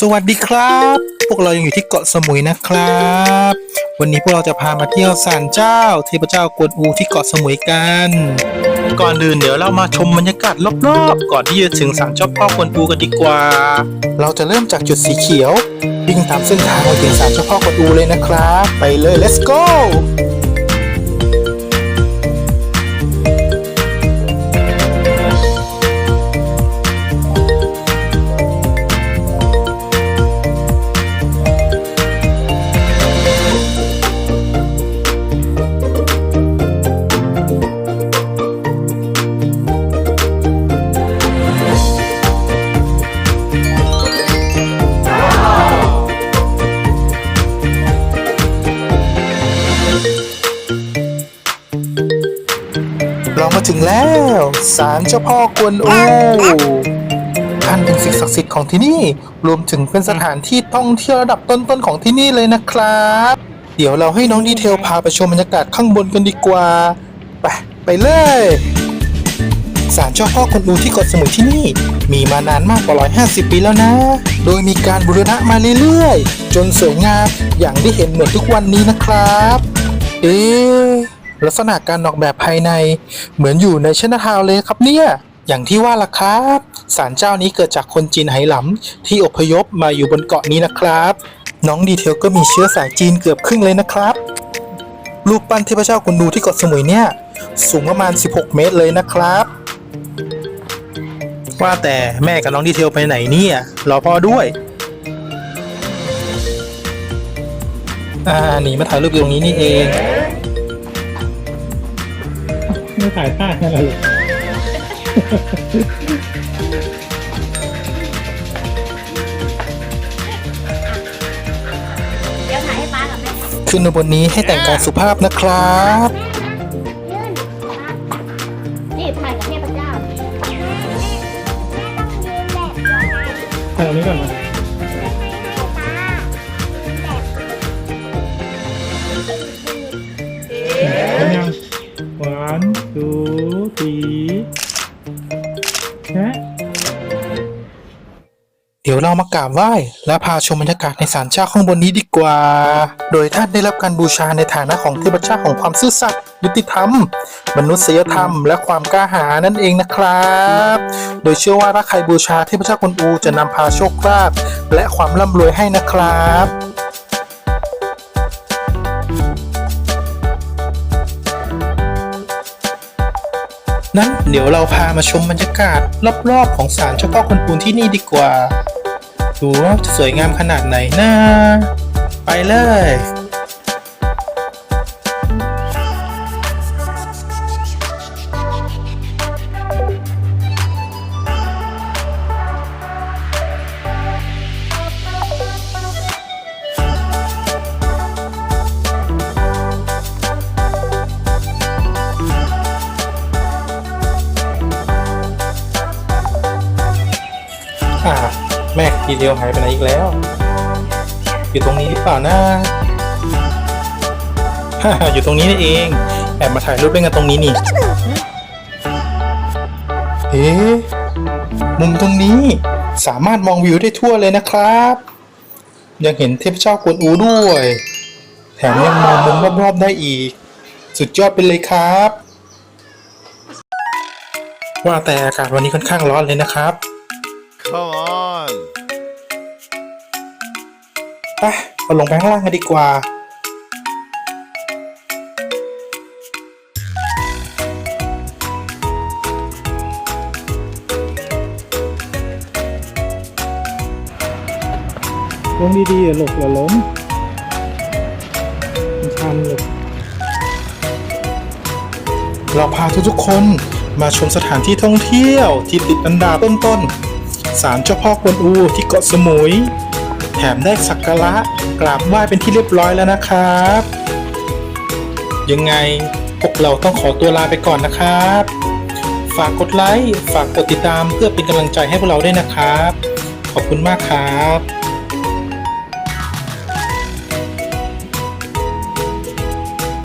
สวัสดีครับ พวกเรายังอยู่ที่เกาะสมุยนะครับ วันนี้พวกเราจะพามาเที่ยวศาลเจ้า เทพเจ้ากวนอูที่เกาะสมุยกัน ก่อนอื่นเดี๋ยวเรามาชมบรรยากาศรอบๆ ก่อนที่จะถึงศาลเจ้าพ่อกวนอูกันดีกว่า เราจะเริ่มจากจุดสีเขียววิ่งตามเส้นทางไปถึงศาลเจ้าพ่อกวนอูเลยนะครับ ไปเลย let's go ถึงแล้วศาลเจ้าพ่อกวนอูท่านเป็นสิ่งศักดิ์สิทธิ์ของที่นี่ รวมถึงเป็นสถานที่ท่องเที่ยวระดับต้นๆของที่นี่เลยนะครับ เดี๋ยวเราให้น้องดีเทลพาไปชมบรรยากาศข้างบนกันดีกว่า ไปไปเลยศาลเจ้าพ่อกวนอูที่เกาะสมุยที่นี่ มีมานานมากกว่า 150 ปีแล้วนะ โดยมีการบูรณะมาเรื่อยๆ จนสวยงามอย่างที่เห็นเหมือนทุกวันนี้นะครับ เอ๊ ลักษณะการออกแบบภายใน เหมือนอยู่ในชนทาวเลยครับเนี่ย อย่างที่ว่าล่ะครับศาลเจ้านี้เกิดจากคนจีนไหหลำที่อพยพมาอยู่บนเกาะนี้นะครับ น้องดีเทลก็มีเชื้อสายจีนเกือบครึ่งเลยนะครับ รูปปั้นเทพเจ้ากุนดูที่เกาะสมุยเนี่ย สูงประมาณ 16 เมตรเลยนะครับ ว่าแต่แม่กับน้องดีเทลไปไหนเนี่ยรอพ่อด้วยอ่าหนีมาถ่ายรูปอยู่ตรงนี้นี่เอง ไม่ถ่ายท่าอะไรเลยเดี๋ยวถ่ายให้ป้ากับแม่ขึ้นมาบนนี้ให้แต่งกายสุภาพนะครับ ยื่นนี่ถ่ายกับเทพเจ้า ถ่ายตรงนี้ก่อนนะ เดี๋ยวเรามากราบไหว้และพาชมบรรยากาศในศาลเจ้าข้างบนนี้ดีกว่า โดยท่านได้รับการบูชาในฐานะของเทพเจ้าของความซื่อสัตย์ยุติธรรม มนุษยธรรม และความกล้าหาญนั่นเองนะครับ โดยเชื่อว่าถ้าใครบูชาเทพเจ้ากวนอูจะนำพาโชคลาภและความร่ำรวยให้นะครับ นั้นเดี๋ยวเราพามาชมบรรยากาศรอบๆของศาลเจ้าพ่อคนปูนที่นี่ดีกว่า ดูว่าจะสวยงามขนาดไหนนะ ไปเลย แม่ทีเดียวหายไปไหนอีกแล้ว อยู่ตรงนี้หรือเปล่านะฮ่าอยู่ตรงนี้นี่เอง แอบมาถ่ายรูปเล่นกันตรงนี้นี่เอ๊มุมตรงนี้สามารถมองวิวได้ทั่วเลยนะครับ ยังเห็นเทพเจ้ากวนอูด้วย แถมยังมองมุมรอบๆได้อีก สุดยอดไปเลยครับ ว่าแต่อากาศวันนี้ค่อนข้างร้อนเลยนะครับ Come on. ไปเราลงไปข้างล่างกันดีกว่า ลงดีๆอย่าหลบอย่าล้มมันชันหลบเราพาทุกๆคนมาชมสถานที่ท่องเที่ยวที่ติดอันดับต้นๆ ศาลเจ้าพ่อกวนอูที่เกาะสมุย แถมได้สักการะกราบไหว้เป็นที่เรียบร้อยแล้วนะครับ ยังไงพวกเราต้องขอตัวลาไปก่อนนะครับ ฝากกดไลค์ ฝากกดติดตามเพื่อเป็นกำลังใจให้พวกเราด้วยนะครับ ขอบคุณมากครับ